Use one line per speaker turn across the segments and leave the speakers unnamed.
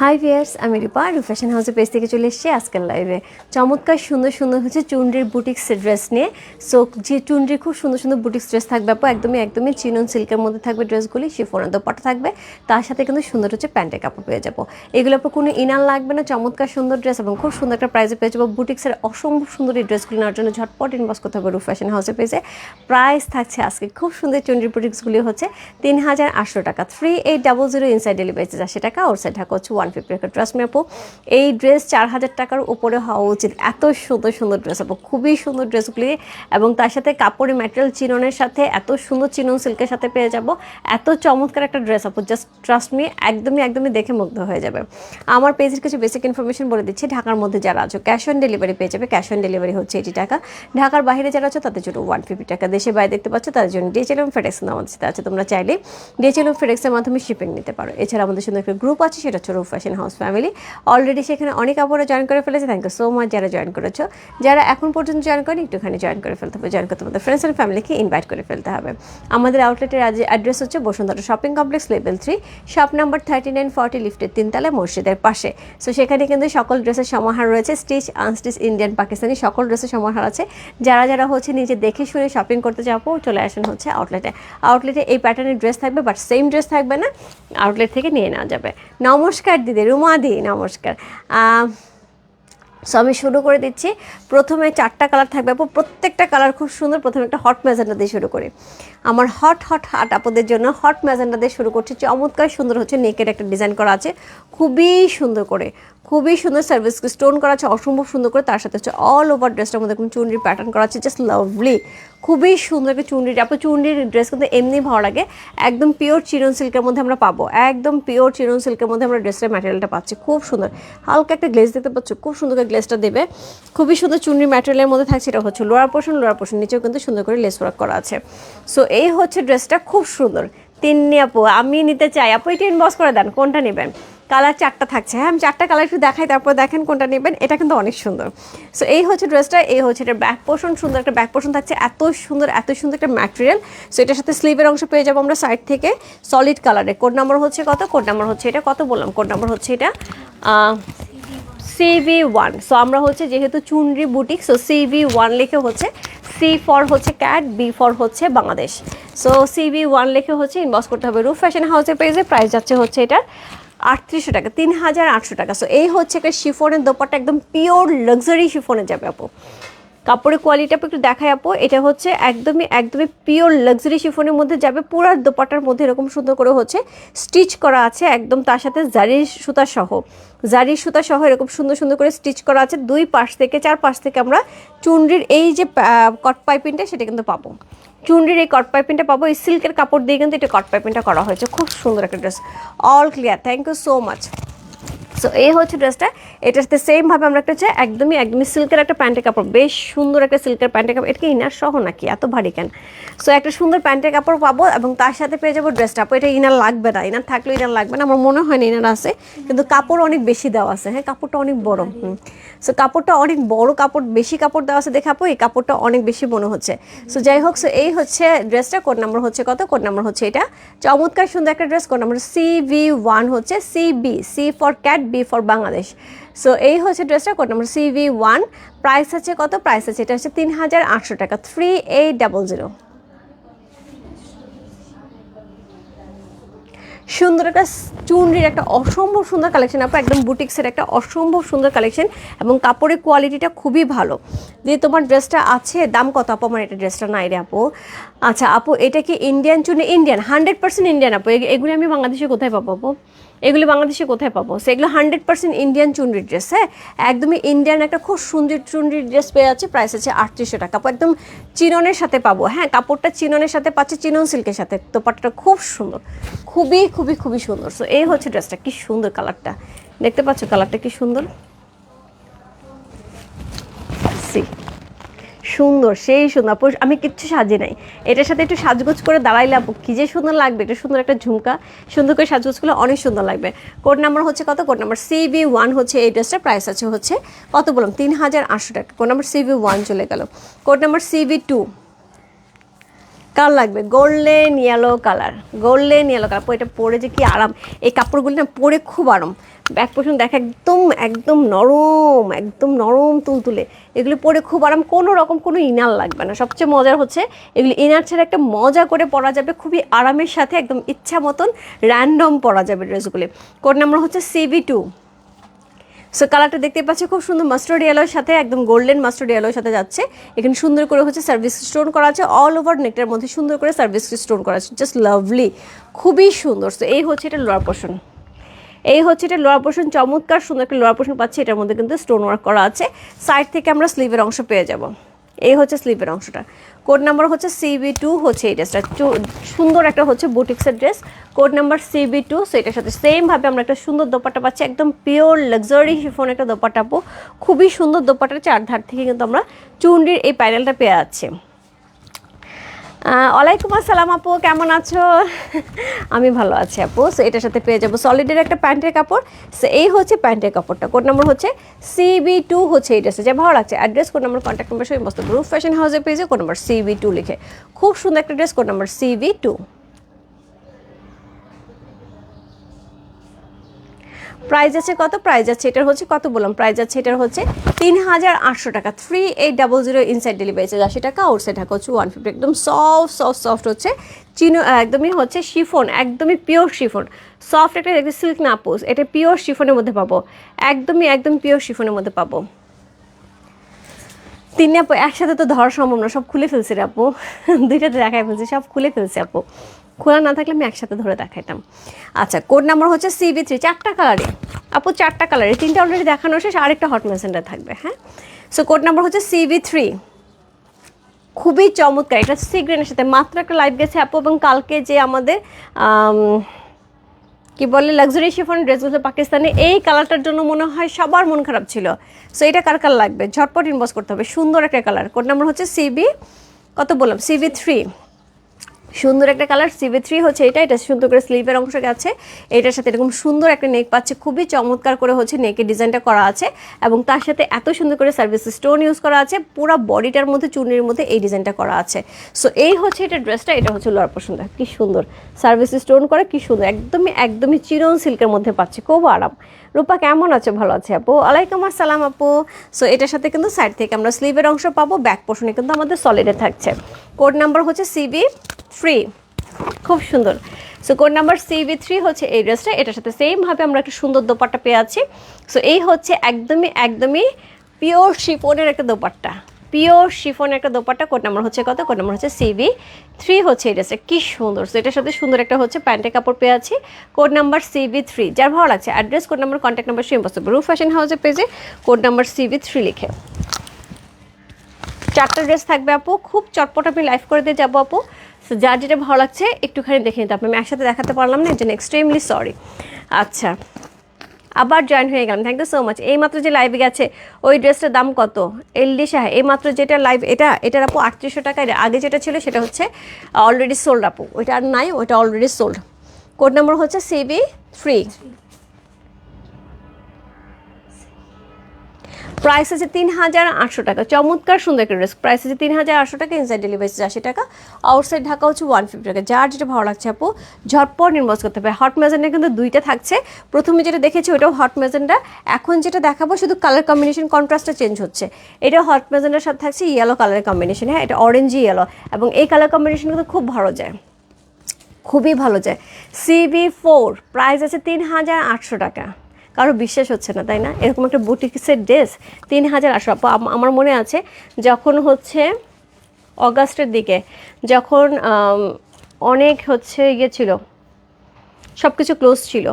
High viewers আমি রূপা রূপ fashion হাউসের পেজ থেকে চলে এসেছি আজকের লাইভে চমৎকার সুন্দর সুন্দর হচ্ছে চুনরির বুটিক্স ড্রেস নিয়ে সো যে চুনরির খুব সুন্দর সুন্দর বুটিক্স ড্রেস থাকবে আপু একদমই একদমই চিনন সিল্কের মধ্যে থাকবে ড্রেসগুলি সে শিফনের দোপাটা থাকবে তার সাথে কিন্তু সুন্দর হচ্ছে প্যান্টের কাপড় পেয়ে যাব এগুলো আপু কোনো ইনার লাগবে না চমৎকার সুন্দর ড্রেস এবং খুব সুন্দর একটা প্রাইসে পেয়ে যাব বুটিক্সের অসম্ভব সুন্দর এই ড্রেসগুলি নেওয়ার জন্য ঝটপট ইনবক্স করতে হবে রূপ ফ্যাশন হাউসের পেজে প্রাইস থাকছে আজকে খুব সুন্দর চুনরির বুটিক্সগুলি হচ্ছে তিন হাজার আটশো টাকা three eight double zero inside delivery charge আশি টাকা ওর সাইড ঢাকা হচ্ছে ওয়ান ফিফটি টাকা ট্রাস্ট আপু, এই ড্রেস চার হাজার টাকার উপরে হওয়া উচিত। এত সুন্দর সুন্দর ড্রেস আপু, খুবই সুন্দর ড্রেসগুলি এবং তার সাথে কাপড়ের ম্যাটেরিয়াল চিননের সাথে এত সুন্দর চিনন সিল্কের সাথে পেয়ে যাব। এত চমৎকার একটা ড্রেস আপু জাস্ট ট্রাস্ট মি একদমই একদমই দেখে মুগ্ধ হয়ে যাবে। আমার পেজের কিছু বেসিক ইনফরমেশন বলে দিচ্ছি, ঢাকার মধ্যে যারা আছো ক্যাশ অন ডেলিভারি পেয়ে যাবে। ক্যাশ অন ডেলিভারি হচ্ছে এইটি টাকা। ঢাকার বাইরে যারা আছো, তাদের জন্য ওয়ান ফিফটি টাকা। দেশে বাইরে দেখতে পাচ্ছ, তাদের জন্য ডিএচএল এবং ফেডেক্স সাথে আছে। তোমরা চাইলে ডিএচএল এবং ফেডেক্সের মাধ্যমে শিপিং নিতে পারো। এছাড়া আমাদের সুন্দর একটা গ্রুপ আছে, সেটা হচ্ছে ফ্যাশন হাউস ফ্যামিলি অলরেডি সেখানে অনেক আপুরা জয়েন করে ফেলেছে। থ্যাংক ইউ সো মাচ যারা জয়েন করেছ। যারা এখন পর্যন্ত জয়েন করেনি, একটুখানি জয়েন করে ফেলতে হবে। জয়েন করতে তোমাদের ফ্রেন্ডস অ্যান্ড ফ্যামিলিকে ইনভাইট করে ফেলতে হবে। আমাদের আউটলেটের আজ অ্যাড্রেস হচ্ছে Bashundhara shopping complex level three shop number thirty nine forty লিফটের তিনতলা, মসজিদের পাশে। সো সেখানে কিন্তু সকল ড্রেসের সমাহার রয়েছে। স্টিচ আনস্টিচ ইন্ডিয়ান পাকিস্তানি সকল ড্রেসের সমাহার আছে। যারা যারা হচ্ছে নিজে দেখে শুনে শপিং করতে যাব, চলে আসেন হচ্ছে আউটলেটে আউটলেটে এই প্যাটার্নের ড্রেস থাকবে বাট সেম ড্রেস থাকবে না। আউটলেট থেকে নিয়ে নেওয়া যাবে। নমস্কার দিদি রুমা দি নমস্কার। সো আমি শুরু করে দিচ্ছি। প্রথমে চারটা কালার থাকবে আপু। প্রত্যেকটা কালার খুব সুন্দর। প্রথমে একটা হট ম্যাজেন্ডা দিয়ে শুরু করি। আমার হট হট হাট আপুদের জন্য হট ম্যাজেন্ডা দিয়ে শুরু করছি। চমৎকার সুন্দর হচ্ছে নেকের একটা ডিজাইন করা আছে। খুবই সুন্দর করে, খুবই সুন্দর সার্ভিস স্টোন করা আছে, অসম্ভব সুন্দর করে। তার সাথে হচ্ছে অল ওভার ড্রেসটার মধ্যে কোনো চুনরির প্যাটার্ন করা আছে জাস্ট লাভলি খুবই সুন্দর একটা চুনরির আপু, চুনরির ড্রেস কিন্তু এমনি ভালো লাগে। একদম পিওর চিরন সিল্কের মধ্যে আমরা পাবো। একদম পিওর চিরন সিল্কের মধ্যে আমরা ড্রেসের ম্যাটেরিয়ালটা পাচ্ছি। খুব সুন্দর। হালকা একটা গ্লেজ দেখতে পারছ খুব সুন্দর করে গ্লেজটা দেবে। খুবই সুন্দর চুনরির ম্যাটেরিয়ালের মধ্যে থাকছে, এটা হচ্ছে লোয়ার পোর্শন লোয়ার পোর্শন নিচেও কিন্তু সুন্দর করে লেস ওয়ার্ক করা আছে। সো এই হচ্ছে ড্রেসটা খুব সুন্দর। তিন্নি আপু, আমি নিতে চাই। আপু এটা ইনবক্স করে দেন, কোনটা নেবেন? কালার চারটা থাকছে। হ্যাঁ আমি চারটা কালার একটু দেখাই, তারপর দেখেন কোনটা নেবেন। এটা কিন্তু অনেক সুন্দর। সো এই হচ্ছে ড্রেসটা এই হচ্ছে এটা ব্যাক পোর্শন সুন্দর একটা ব্যাক পোর্শন থাকছে। এত সুন্দর এত সুন্দর একটা ম্যাটেরিয়াল সো এটার সাথে স্লিভের অংশ পেয়ে যাব আমরা সাইড থেকে। সলিড কালারে কোড নাম্বার হচ্ছে কত? কোড নাম্বার হচ্ছে এটা, কত বললাম? কোড নাম্বার হচ্ছে এটা সিভি ওয়ান সো আমরা হচ্ছে যেহেতু Chunri boutique so CV one লিখে হচ্ছে সি ফর হচ্ছে ক্যাট বি ফর হচ্ছে বাংলাদেশ। সো সিভি ওয়ান লিখে হচ্ছে ইনবক্স করতে হবে রুফ ফ্যাশন হাউসের পেজে প্রাইস যাচ্ছে হচ্ছে এটার আটত্রিশশো টাকা, তিন হাজার আটশো টাকা। সো এই হচ্ছে একটা শিফোনের দোপাটা একদম পিওর লাক্সারি শিফোনে যাবে আপু। কাপড়ের কোয়ালিটি একটু দেখাই আপু। এটা হচ্ছে একদমই একদমই পিওর লাক্সারি শিফনের মধ্যে যাবে, পুরার দোপাটার মধ্যে এরকম সুন্দর করে হচ্ছে স্টিচ করা আছে একদম তার সাথে জারির সুতা সহ। জারির সুতা সহ এরকম সুন্দর সুন্দর করে স্টিচ করা আছে দুই পাশ থেকে, চার পাশ থেকে আমরা চুনরির এই যে কট পাইপিংটা সেটা কিন্তু পাবো। চুনরির এই কট পাইপিংটা পাবো, এই সিল্কের কাপড় দিয়ে কিন্তু এটা কট পাইপিংটা করা হয়েছে। খুব সুন্দর একটা dress all clear thank you so much so এই হচ্ছে ড্রেসটা এটার সাথে সেমভাবে আমরা একটা হচ্ছে একদমই একদমই সিল্কের একটা প্যান্টের কাপড়। বেশ সুন্দর একটা সিল্কের প্যান্টের কাপড়। এটা কি ইনার সহ নাকি? এত ভারী কেন? সো একটা সুন্দর প্যান্টের কাপড় পাবো এবং তার সাথে পেয়ে যাব ড্রেসটা আপু এটা ইনার লাগবে না। ইনার থাকলেও ইনার লাগবে না। আমার মনে হয় না ইনার আছে। কিন্তু কাপড় অনেক বেশি দেওয়া আছে। হ্যাঁ কাপড়টা অনেক বড়। হুম। সো কাপড়টা অনেক বড় কাপড় বেশি কাপড় দেওয়া আছে দেখে আপু এই কাপড়টা অনেক বেশি মনে হচ্ছে। সো যাই হোক সো এই হচ্ছে ড্রেসটা কোড নাম্বার হচ্ছে কত? কোড নাম্বার হচ্ছে এটা। চমৎকার সুন্দর একটা dress code number C V one হচ্ছে C B C for cat B for Bangladesh so এই হচ্ছে ড্রেসটা code number C V one price আছে কত? প্রাইস আছে, এটা হচ্ছে তিন হাজার আটশো টাকা থ্রি এইট ডাবল জিরো সুন্দর একটা চুনরির একটা অসম্ভব সুন্দর কালেকশন আপু, একদম বুটিক্সের একটা অসম্ভব সুন্দর কালেকশন এবং কাপড়ের কোয়ালিটিটা খুবই ভালো। যে তোমার ড্রেসটা আছে, দাম কত আপু আমার এটা ড্রেসটা নাই রে আপু? আচ্ছা আপু, এটা কি ইন্ডিয়ান চুনি ইন্ডিয়ান হান্ড্রেড পার্সেন্ট ইন্ডিয়ান আপু। এগুলি আমি বাংলাদেশে কোথায় পাবো আপু? এগুলি বাংলাদেশে কোথায় পাবো? সেগুলো হান্ড্রেড পার্সেন্ট ইন্ডিয়ান চুনরির ড্রেস হ্যাঁ? একদমই ইন্ডিয়ান একটা খুব সুন্দর চুনরির ড্রেস পেয়ে যাচ্ছে প্রাইস আছে আটত্রিশশো টাকা। একদম চিননের সাথে পাবো হ্যাঁ? কাপড়টা চিননের সাথে পাচ্ছে, চিনন সিল্কের সাথে। দোপাট্টাটা খুব সুন্দর, খুবই খুবই খুবই সুন্দর। সো এই হচ্ছে ড্রেসটা কি সুন্দর কালারটা দেখতে পাচ্ছ কালারটা কি সুন্দর? সি সুন্দর, সেই সুন্দর। আপু, আমি কিচ্ছু সাজি নাই। এটার সাথে একটু সাজগোজ করে দাঁড়াইলে আপু, কী যে সুন্দর লাগবে। এটা সুন্দর একটা ঝুমকা। সুন্দর করে সাজগোজ করলে অনেক সুন্দর লাগবে। কোড নাম্বার হচ্ছে কত? কোড নাম্বার সিবি ওয়ান হচ্ছে এই ড্রেসটার প্রাইস আছে হচ্ছে, কত বললাম? তিন হাজার আটশো টাকা। কোড নাম্বার সিবি ওয়ান চলে গেল। কোড নাম্বার সিবি টু কার লাগবে golden yellow colour golden yellow colour এটা পরে যে কি আরাম, এই কাপড়গুলি না পরে খুব আরাম। ব্যাক পোষণ দেখ, একদম একদম নরম একদম নরম তুলতুলে, এগুলো পরে খুব আরাম, কোনো রকম কোনো ইনার লাগবে না। সবচেয়ে মজার হচ্ছে, এগুলি ইনার ছাড়া একটা মজা করে পরা যাবে, খুবই আরামের সাথে, একদম ইচ্ছা মতন র্যান্ডম পরা যাবে ড্রেসগুলি কোড নাম্বার হচ্ছে সিবি টু সো কালারটা দেখতে পাচ্ছি, খুব সুন্দর মাস্টার্ড ইয়েলোর সাথে, একদম গোল্ডেন মাস্টার্ড ইয়েলোর সাথে যাচ্ছে। এখানে সুন্দর করে হচ্ছে সার্ভিস স্টোন করা আছে। অল ওভার নেকটার মধ্যে সুন্দর করে সার্ভিস স্টোন করা আছে। জাস্ট লাভলি খুবই সুন্দর। সো এই হচ্ছে এটা লোয়ার পোর্শন এই হচ্ছে এটা লোয়ার পোর্শন চমৎকার সুন্দর একটা লোয়ার পোর্শন পাচ্ছি। এটার মধ্যে কিন্তু স্টোন ওয়ার্ক করা আছে। সাইড থেকে আমরা স্লিভের অংশ পেয়ে যাব। এই হচ্ছে স্লিপের অংশটা। কোড নাম্বার হচ্ছে সিবি টু হচ্ছে এই ড্রেসটা। সুন্দর একটা হচ্ছে বুটিক্সের dress. Code number CB two so এটার সাথে সেমভাবে আমরা একটা সুন্দর দোপাটা পাচ্ছি। একদম পিওর লাক্সারি শিফোন একটা দোপাট্টা পো খুবই সুন্দর দোপাট্টার চারধার থেকে কিন্তু আমরা চুন্ডির এই প্যানেলটা পেয়ে যাচ্ছি। ওয়ালাইকুম আসসালাম আপু, কেমন আছো? আমি ভালো আছি আপু। সো এটার সাথে পেয়ে যাব সলিডের একটা প্যান্টের কাপড়। সো এই হচ্ছে প্যান্টের কাপড়টা। কোড নম্বর হচ্ছে সিবি টু হচ্ছে এই ড্রেসে যা ভালো লাগছে address code number contact number সবই মস্ত গ্রুপ ফ্যাশন হাউসের পেজে কোড নম্বর সিবি টু লিখে। খুব সুন্দর একটা dress code number CB two price আছে কত? প্রাইস আছে, এটার হচ্ছে কত বললাম? প্রাইস আছে, এটার হচ্ছে তিন হাজার আটশো টাকা। Three eight double zero inside delivery charge আশি টাকা আউটসাইড টাকা হচ্ছে ওয়ান ফিফটি একদম সফট সফট সফট হচ্ছে চিনো, একদমই হচ্ছে শিফন, একদমই পিওর শিফন। সফট একটা দেখতে সিল্ক না পোজ এটা পিওর শিফনের মধ্যে পাবো। একদমই, একদম পিওর শিফনের মধ্যে পাবো। তিন আপু, একসাথে তো ধরা সম্ভব না, সব খুলে ফেলছে রে আপু। দুইটাতে দেখাই ফেলছি, সব খুলে ফেলছে আপু। খোলা না থাকলে আমি একসাথে ধরে দেখাইতাম। আচ্ছা কোড নাম্বার হচ্ছে সিবি থ্রি চারটা কালারে আপু চারটা কালারে তিনটা অলরেডি দেখানো শেষ আরেকটা হট মেসেন্টার থাকবে হ্যাঁ? সো কোড নাম্বার হচ্ছে সিবি থ্রি খুবই চমৎকার এটা সিগ্রেনের সাথে। মাত্র একটা লাইভ গেছে আপু এবং কালকে যে আমাদের আম, কি বলে লাক্সারি শিফন ড্রেসগুলো পাকিস্তানে এই কালারটার জন্য মনে হয় সবার মন খারাপ ছিল। সো এটা কার কার লাগবে? ঝটপট ইনবক্স করতে হবে। সুন্দর একটা কালার কোড নাম্বার হচ্ছে সিবি কত বললাম? সিবি থ্রি সুন্দর একটা কালার সিবি থ্রি হচ্ছে এটা এটা সুন্দর করে স্লিভের অংশ গেছে। এটার সাথে এরকম সুন্দর একটা নেক পাচ্ছে, খুবই চমৎকার করে হচ্ছে নেকের ডিজাইনটা করা আছে এবং তার সাথে এত সুন্দর করে সার্ভিস স্টোন ইউজ করা আছে, পুরো বডিটার মধ্যে, চুনির মধ্যে এই ডিজাইনটা করা আছে। সো এই হচ্ছে এটা ড্রেসটা এটা হচ্ছে লোয়ার পছন্দ কি সুন্দর। সার্ভিস স্টোন করা, কি সুন্দর, একদমই একদমই চিরন সিল্কের মধ্যে পাচ্ছে, খুব আরাম। রূপা, কেমন আছে? ভালো আছে আপু। আলাইকুম আসসালাম আপু। সো এটার সাথে কিন্তু সাইড থেকে আমরা স্লিভের অংশ পাবো ব্যাক পোর্শনে কিন্তু আমাদের সলিডে থাকছে। কোড নাম্বার হচ্ছে সিবি থ্রি খুব সুন্দর। So code number CB three হচ্ছে এই ড্রেসটা এটার সাথে সেমভাবে আমরা একটা সুন্দর দোপাট্টা পেয়ে আছি। সো এই হচ্ছে একদমই একদমই পিওর শিফনের একটা দোপাট্টা। পিওর শিফনের একটা দোপাট্টা। কোড নাম্বার হচ্ছে কত? কোড নাম্বার হচ্ছে সিবি থ্রি হচ্ছে এই ড্রেসটা কি সুন্দর। সো এটার সাথে সুন্দর একটা হচ্ছে প্যান্টের কাপড় পেয়ে আছি। কোড নাম্বার সিবি থ্রি যার ভালো লাগছে address code number contact number same বসতে রুফ ফ্যাশন হাউসের পেজে কোড নাম্বার সিবি থ্রি লিখে। চারটা ড্রেস থাকবে আপু। খুব চটপট আমি লাইভ করে দিয়ে যাব আপু। So, যার যেটা ভালো লাগছে একটুখানি দেখে নিতে আমি একসাথে দেখাতে পারলাম না এর জন্য এক্সট্রিমলি সরি আচ্ছা। আবার জয়েন হয়ে গেলাম। থ্যাংক ইউ সো মাচ এইমাত্র যে লাইভে গেছে ওই ড্রেসটার দাম কত? এলডি শাহ এই মাত্র যেটা লাইভ এটা এটার আপু আটত্রিশশো টাকার আগে যেটা ছিল সেটা হচ্ছে অলরেডি সোল্ড আপু। ওইটা আর নাই ওইটা অলরেডি সোল্ড কোড নম্বর হচ্ছে সিবি থ্রি প্রাইস আছে তিন হাজার আটশো টাকা। চমৎকার সুন্দর একটা ড্রেস প্রাইস আছে তিন হাজার আটশো টাকা ইনসাইড ডেলিভারি আশি টাকা। আউটসাইড ঢাকা হচ্ছে ওয়ান ফিফটি টাকা। যার যেটা ভালো লাগছে আপু, ঝটপট ইনবক্স করতে হবে। হট ম্যাজেন্ডা কিন্তু দুইটা থাকছে। প্রথমে যেটা দেখেছি, ওটাও হট ম্যাজেন্ডা এখন যেটা দেখাবো, শুধু কালার কম্বিনেশন কন্ট্রাস্টটা চেঞ্জ হচ্ছে। এটা হট ম্যাজেন্ডার সাথে থাকছে ইয়েলো কালারের কম্বিনেশন হ্যাঁ এটা অরেঞ্জ ইয়েলো এবং এই কালার কম্বিনেশন কিন্তু খুব ভালো যায়। খুবই ভালো যায়। সিবি ফোর প্রাইস আছে তিন হাজার আটশো টাকা। কারও বিশ্বাস হচ্ছে না, তাই না? এরকম একটা বুটিক্সের ড্রেস তিন হাজার আটশো আমার মনে আছে, যখন হচ্ছে অগাস্টের দিকে যখন অনেক হচ্ছে ইয়ে ছিল সব কিছু ক্লোজ ছিল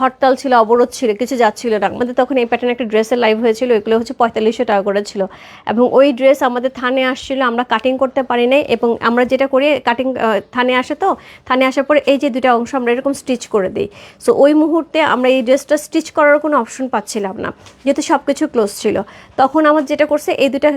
হরতাল ছিল, অবরোধ ছিল, কিছু যাচ্ছিল না। আমাদের তখন এই প্যাটার্ন একটা ড্রেসের লাইভ হয়েছিল, এগুলো হচ্ছে পঁয়তাল্লিশশো টাকা করে ছিল। এবং ওই ড্রেস আমাদের থানে আসছিল, আমরা কাটিং করতে পারি নাই এবং আমরা যেটা করি কাটিং থানে আসে তো, থানে আসার পরে এই যে দুটা অংশ আমরা এরকম স্টিচ করে দিই। সো ওই মুহূর্তে আমরা এই ড্রেসটা স্টিচ করার কোনো অপশন পাচ্ছিলাম না, যেহেতু সব কিছু ক্লোজ ছিল। তখন আমার যেটা করছে, এই দুটা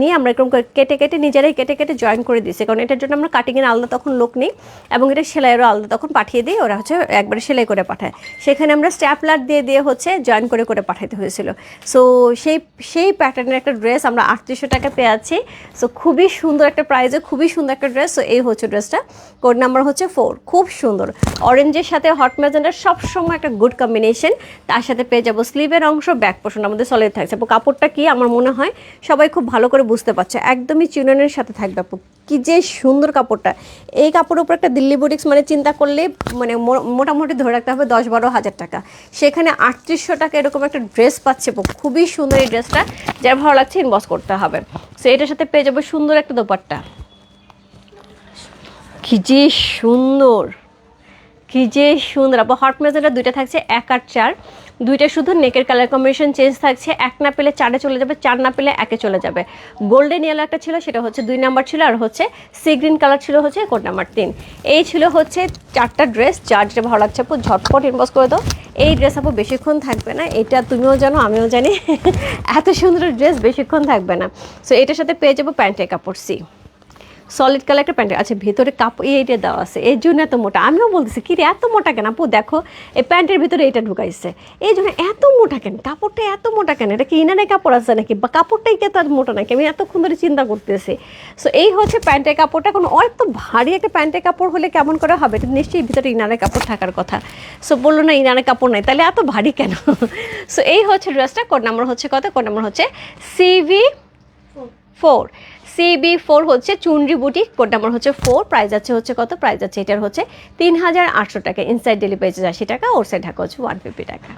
নিয়ে আমরা এরকম কেটে কেটে নিজেরাই কেটে কেটে জয়েন করে দিয়েছি। কারণ এটার জন্য আমরা কাটিংয়ের আলাদা তখন লোক নেই এবং এটা সেলাইয়েরও আলাদা। তখন পাঠিয়ে দিই, ওরা হচ্ছে একবারে সেলাই করে পাঠায়। সেখানে আমরা স্ট্যাপলার দিয়ে দিয়ে হচ্ছে জয়েন করে করে পাঠাতে হয়েছিল। সো সেই সেই প্যাটার্নের একটা ড্রেস আমরা আটত্রিশশো টাকা পেয়ে আছি। সো খুবই সুন্দর একটা প্রাইজে খুবই সুন্দর একটা ড্রেস সো এই হচ্ছে ড্রেসটা কোড নাম্বার হচ্ছে ফোর খুব সুন্দর। অরেঞ্জের সাথে হট ম্যাজেন্ডার সবসময় একটা গুড কম্বিনেশন তার সাথে পেয়ে যাব স্লিভের অংশ ব্যাক পোর্শন আমাদের সলিড থাকছে। আপু, কাপড়টা কি আমার মনে হয় সবাই খুব ভালো করে বুঝতে পারছে। একদমই চিউনের সাথে থাকবে আপু। কি যে সুন্দর কাপড়টা। এই কাপড়ের উপর একটা দিল্লি বুটিক্স মানে চিন্তা করলে মানে মোটামুটি ধরে রাখতে হবে দশ বারো হাজার টাকা। সেখানে আটত্রিশশো টাকা এরকম একটা ড্রেস পাচ্ছে। খুবই সুন্দর এই ড্রেসটা যার ভালো লাগছে ইনবক্স করতে হবে। সো এটার সাথে পেয়ে যাব সুন্দর একটা দোপাট্টা। কি যে সুন্দর! কি যে সুন্দর। আপু হট মেজারটা দুইটা থাকছে, এক আর চার। দুইটা শুধু নেকের কালার কম্বিনেশন চেঞ্জ থাকছে। এক না পেলে চারে চলে যাবে, চার না পেলে একে চলে যাবে। গোল্ডেন ইয়েলো একটা ছিল, সেটা হচ্ছে দুই নাম্বার ছিল, আর হচ্ছে সি গ্রিন কালার ছিল হচ্ছে কোড নাম্বার তিন। এই ছিল হচ্ছে চারটা ড্রেস যার যেটা ভালো লাগছে আপু, ঝটপট ইনবক্স করে দাও। এই ড্রেস আপু বেশিক্ষণ থাকবে না, এটা তুমিও জানো, আমিও জানি। এত সুন্দর ড্রেস বেশিক্ষণ থাকবে না। সো এটার সাথে পেয়ে যাব প্যান্টের কাপড় সি সলিড কালার একটা প্যান্ট আচ্ছা ভেতরে কাপড় এইটা দেওয়া আছে। এই জন্য এত মোটা। আমিও বলতেছি কি রে এত মোটা কেন? আপু, দেখো, এই প্যান্টের ভিতরে এটা ঢুকাইছে। এই জন্য এত মোটা কেন? কাপড়টা এত মোটা কেন? এটা কি ইনারে কাপড় আছে নাকি? বা কাপড়টাই কে তো এত মোটা নাকি? আমি এতক্ষণ ধরে চিন্তা করতেছি। সো এই হচ্ছে প্যান্টের কাপড়টা। এখন এত ভারী একটা প্যান্টের কাপড় হলে কেমন করে হবে? এটা নিশ্চয়ই ভিতরে ইনারের কাপড় থাকার কথা। সো বলল, না ইনারের কাপড় নাই। তাহলে এত ভারী কেন? সো এই হচ্ছে ড্রেসটা কোড নাম্বার হচ্ছে কত? কোড নাম্বার হচ্ছে সিভি ফোর সিবি ফোর হচ্ছে চুনরি বুটি কোড নাম্বার হচ্ছে ফোর প্রাইস আছে হচ্ছে কত? প্রাইস আছে এটার হচ্ছে তিন হাজার আটশো টাকা। ইনসাইড ডেলিভারি পেয়েছে আশি টাকা ওর সাইড ঢাকা হচ্ছে ওয়ান ফিফটি টাকা।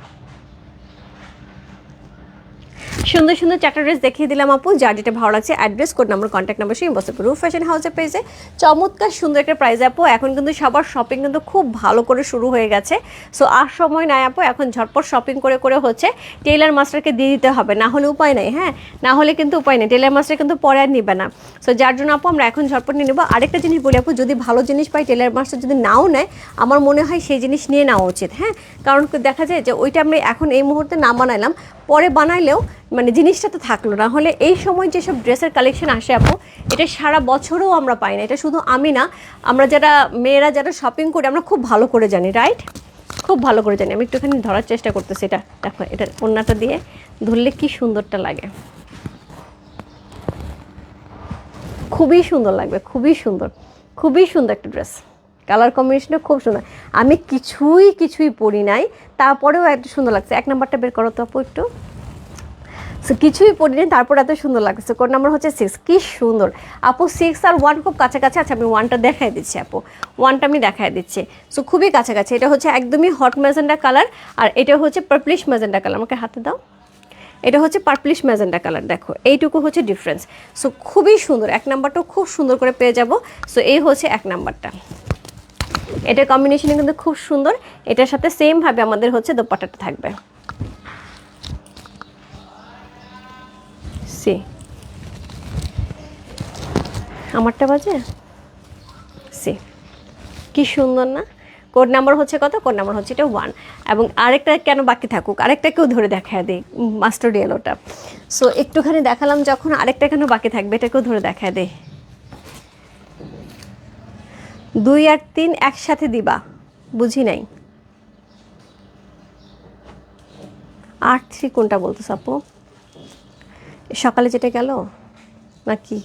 সুন্দর সুন্দর চারটা ড্রেস দেখিয়ে দিলাম আপু, যার যেটা ভালো লাগছে address code number contact number সেই বসে রুফ ফ্যাশন হাউসে পেয়েছে চমৎকার সুন্দর একটা প্রাইস আপু, এখন কিন্তু সবার শপিং কিন্তু খুব ভালো করে শুরু হয়ে গেছে। সো আর সময় নাই আপু, এখন ঝটপট শপিং করে করে হচ্ছে টেলার মাস্টারকে দিয়ে দিতে হবে, না হলে উপায় নেই হ্যাঁ? না হলে কিন্তু উপায় নেই টেলার মাস্টার কিন্তু পরে আর নিবে না। সো যার জন্য আপু, আমরা এখন ঝটপট নিয়ে নেব। আরেকটা জিনিস বলি আপু, যদি ভালো জিনিস পাই টেলার মাস্টার যদি নাও নেয়, আমার মনে হয় সেই জিনিস নিয়ে নেওয়া উচিত হ্যাঁ? কারণ দেখা যায় যে, ওইটা আমরা এখন এই মুহূর্তে না বানাইলাম, পরে বানাইলেও মানে জিনিসটা তো থাকল না। হলে এই সময় যেসব ড্রেসের কালেকশন আসে আপু, এটা সারা বছরও আমরা পাই না। এটা শুধু আমি না, আমরা যারা মেয়েরা যারা শপিং করি, আমরা খুব ভালো করে জানি রাইট খুব ভালো করে জানি। আমি একটুখানি ধরার চেষ্টা করতেছি এটা। দেখো, এটা ওড়নাটা দিয়ে ধরলে কি সুন্দরটা লাগে। খুবই সুন্দর লাগবে, খুবই সুন্দর। খুবই সুন্দর একটা ড্রেস কালার কম্বিনেশনটা খুব সুন্দর। আমি কিছুই কিছুই পরি নাই, তারপরেও এত সুন্দর লাগছে। এক নাম্বারটা বের করো তো আপু একটু। সো কিছুই পড়িনি, তারপর এত সুন্দর লাগছে। কোড নাম্বার হচ্ছে সিক্স কি সুন্দর। আপু সিক্স আর ওয়ান খুব কাছাকাছি আছে, আমি ওয়ানটা দেখাই দিচ্ছি আপু। ওয়ানটা আমি দেখাই দিচ্ছি। সো খুবই কাছাকাছি। এটা হচ্ছে একদমই হট ম্যাজেন্ডা কালার আর এটা হচ্ছে পার্পলিশ ম্যাজেন্ডা কালার আমাকে হাতে দাও। এটা হচ্ছে পার্পলিশ ম্যাজেন্ডা কালার দেখো। এইটুকু হচ্ছে ডিফারেন্স সো খুবই সুন্দর। এক নাম্বারটাও খুব সুন্দর করে পেয়ে যাব। সো এই হচ্ছে এক নাম্বারটা এটার কম্বিনেশন কিন্তু খুব সুন্দর। এটার সাথে সেমভাবে আমাদের হচ্ছে দোপাট্টাটা থাকবে। সি আমারটা বাজে? সি। কি সুন্দর না? কোড নাম্বার হচ্ছে কত? কোড নাম্বার হচ্ছে এটা ওয়ান এবং আরেকটা কেন বাকি থাকুক? আরেকটা কেউ ধরে দেখায় দিই মাস্টার ডিয়েলোটা সো একটুখানি দেখালাম যখন আরেকটা কেন বাকি থাকবে এটাকেও ধরে দেখা দেয় দুই আর তিন একসাথে দিবা। বুঝি নাই? আট থ্রি কোনটা বলতো আপু? সকালে যেটা গেল? নাকি?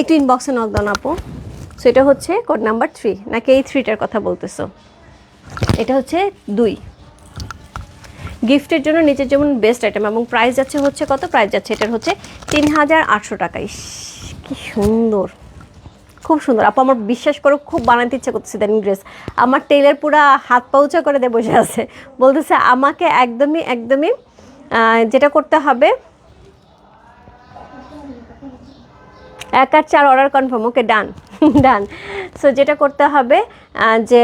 একটু ইনবক্সে নক দাও আপু। সো এটা হচ্ছে কোড নাম্বার থ্রি নাকি এই থ্রিটার কথা বলতেছো? এটা হচ্ছে দুই। গিফটের জন্য নিচের যেমন বেস্ট আইটেম এবং প্রাইস যাচ্ছে হচ্ছে কত? প্রাইস যাচ্ছে এটার হচ্ছে তিন হাজার আটশো টাকা। ইস, কি সুন্দর। খুব সুন্দর। আপু, আমার বিশ্বাস করো, খুব বানাতে ইচ্ছা করতেছে দেন ড্রেস আমার টেলার পুরা হাত পাউচা করে দিয়ে বসে আছে। বলতেছে, আমাকে একদমই একদমই যেটা করতে হবে এক আর চার order confirm okay done done so যেটা করতে হবে যে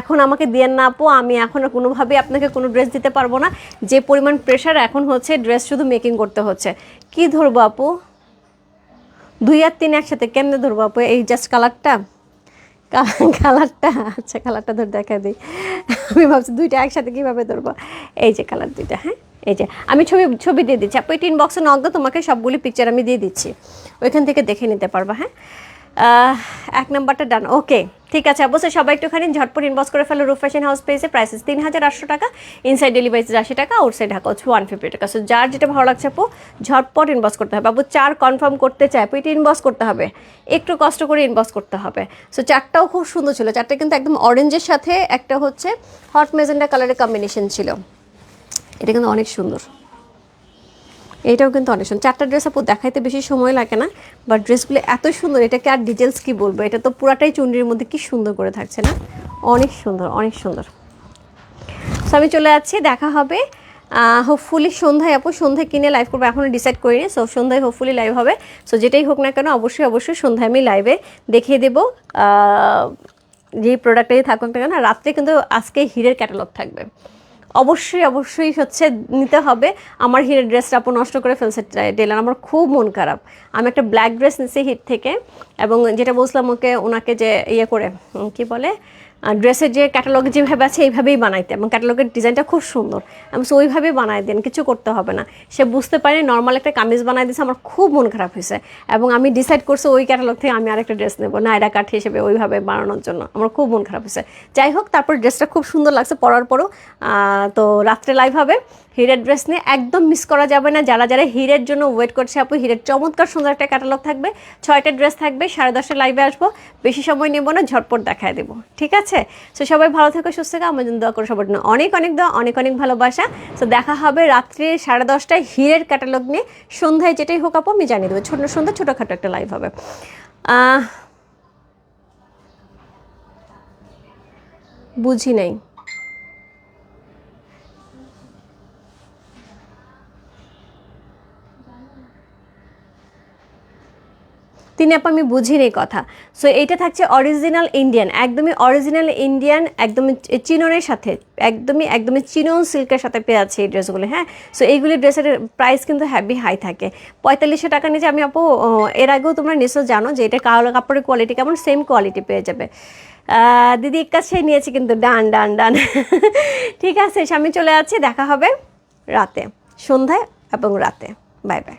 এখন আমাকে দিয়েন না আপু, আমি এখন কোনোভাবেই আপনাকে কোনো ড্রেস দিতে পারব না। যে পরিমাণ প্রেশার এখন হচ্ছে ড্রেস শুধু মেকিং করতে হচ্ছে। কি ধরবো আপু? দুই আর তিন একসাথে কেমনে ধরবো আপু? এই জাস্ট কালারটা কালারটা আচ্ছা কালারটা ধরে দেখা দিই। আমি ভাবছি দুইটা একসাথে কীভাবে ধরবো? এই যে কালার দুইটা হ্যাঁ? এই যে, আমি ছবি ছবি দিয়ে দিচ্ছি। আপু টিন বক্সে নক দাও তোমাকে সবগুলি পিকচার আমি দিয়ে দিচ্ছি। ওইখান থেকে দেখে নিতে পারবা হ্যাঁ? এক নাম্বারটা ডান ওকে ঠিক আছে অবশ্যই সবাই একটুখানি ঝটপট ইনবক্স করে ফেলো রুফ ফ্যাশন হাউস পেয়েছে প্রাইসেস তিন হাজার আটশো টাকা ইনসাইড ডেলিভারি আশি টাকা আউটসাইড ঢাকা হচ্ছে ওয়ান ফিফটি টাকা। সো যার যেটা ভালো লাগছে আপু, ঝটপট ইনবক্স করতে হবে। বাবু চার কনফার্ম করতে চায় আপু, এটা ইনবক্স করতে হবে। একটু কষ্ট করে ইনবক্স করতে হবে। সো চারটাও খুব সুন্দর ছিল। চারটা কিন্তু একদম অরেঞ্জের সাথে একটা হচ্ছে হট মেজেন্ডা কালারের কম্বিনেশন ছিল। এটা কিন্তু অনেক সুন্দর। এটাও কিন্তু অনেক সুন্দর। চারটা ড্রেস আপু দেখাইতে বেশি সময় লাগে না বাট ড্রেসগুলো এত সুন্দর, এটাকে আর ডিটেলস কি বলব? এটা তো পুরাটাই চুন্ডির মধ্যে কি সুন্দর করে থাকছে না? অনেক সুন্দর অনেক সুন্দর। সো আমি চলে যাচ্ছি, দেখা হবে। হোপফুলি সন্ধ্যায় আপু, সন্ধ্যায় কিনে লাইভ করব এখনও ডিসাইড করিনি। সো সন্ধ্যায় হোপফুলি লাইভ হবে। সো যেটাই হোক না কেন, অবশ্যই অবশ্যই সন্ধ্যায় আমি লাইভে দেখিয়ে দেবো। যে প্রোডাক্টটাই থাকুক না কেন, রাত্রে কিন্তু আজকে হিরের ক্যাটালগ থাকবে। অবশ্যই অবশ্যই হচ্ছে নিতে হবে। আমার হিরের ড্রেসটা আপু নষ্ট করে ফেলছে ডেলার আমার খুব মন খারাপ। আমি একটা ব্ল্যাক ড্রেস নিছি হিট থেকে এবং যেটা বলছিলাম ওকে, ওনাকে যে ইয়ে করে কি বলে? ড্রেসের যে ক্যাটালগ যেভাবে আছে এইভাবেই বানাইতে। এবং ক্যাটালগের ডিজাইনটা খুব সুন্দর। আমি বলছি, ওইভাবেই বানাই দেন কিছু করতে হবে না। সে বুঝতে পারে নর্মাল একটা কামিজ বানাই দিয়েছে আমার খুব মন খারাপ হয়েছে। এবং আমি ডিসাইড করছি ওই ক্যাটালগ থেকে আমি আরেকটা ড্রেস নেব নায়রা কাঠ হিসেবে ওইভাবে বানানোর জন্য। আমার খুব মন খারাপ হয়েছে। যাই হোক তারপর ড্রেসটা খুব সুন্দর লাগছে পরার পরও। তো রাত্রে লাইভ হবে। হিরের ড্রেস নিয়ে একদম মিস করা যাবে না। যারা যারা হিরের জন্য ওয়েট করছে আপু হিরের চমৎকার সুন্দর একটা ক্যাটালগ থাকবে। ছয়টা ড্রেস থাকবে সাড়ে দশটা লাইভে আসব। বেশি সময় নেব না ঝটপট দেখায় দেবো। ঠিক আছে? সো সবাই ভালো থেকো, সুস্থ থেকো। আমার জন্য দোয়া করো সবার জন্য অনেক অনেক দোয়া, অনেক অনেক ভালোবাসা। সো দেখা হবে রাত্রি সাড়ে দশটায় হিরের ক্যাটালগ নিয়ে। সন্ধ্যায় যেটাই হোক আপু, আমি জানিয়ে দেবো। ছোট সন্ধ্যা, ছোটোখাটো একটা লাইভ হবে। বুঝি নাই। তিনি আপা আমি বুঝি বুঝিনি কথা। সো এইটা থাকছে অরিজিনাল ইন্ডিয়ান একদমই অরিজিনাল ইন্ডিয়ান একদমই চিননের সাথে, একদমই একদমই চিনন সিল্কের সাথে পেয়ে আছে এই ড্রেসগুলো হ্যাঁ? সো এইগুলি ড্রেসের প্রাইস কিন্তু হ্যাভি হাই থাকে। পঁয়তাল্লিশশো টাকা নিচে আমি আপু এর আগেও তোমরা নিশ্চয় জানো যে এটা কালো কাপড়ের কোয়ালিটি কেমন সেম কোয়ালিটি পেয়ে যাবে। দিদি এক কাছে নিয়েছি কিন্তু, ডান ডান ডান। ঠিক আছে আমি চলে যাচ্ছি, দেখা হবে রাতে, সন্ধ্যায় এবং রাতে। Bye bye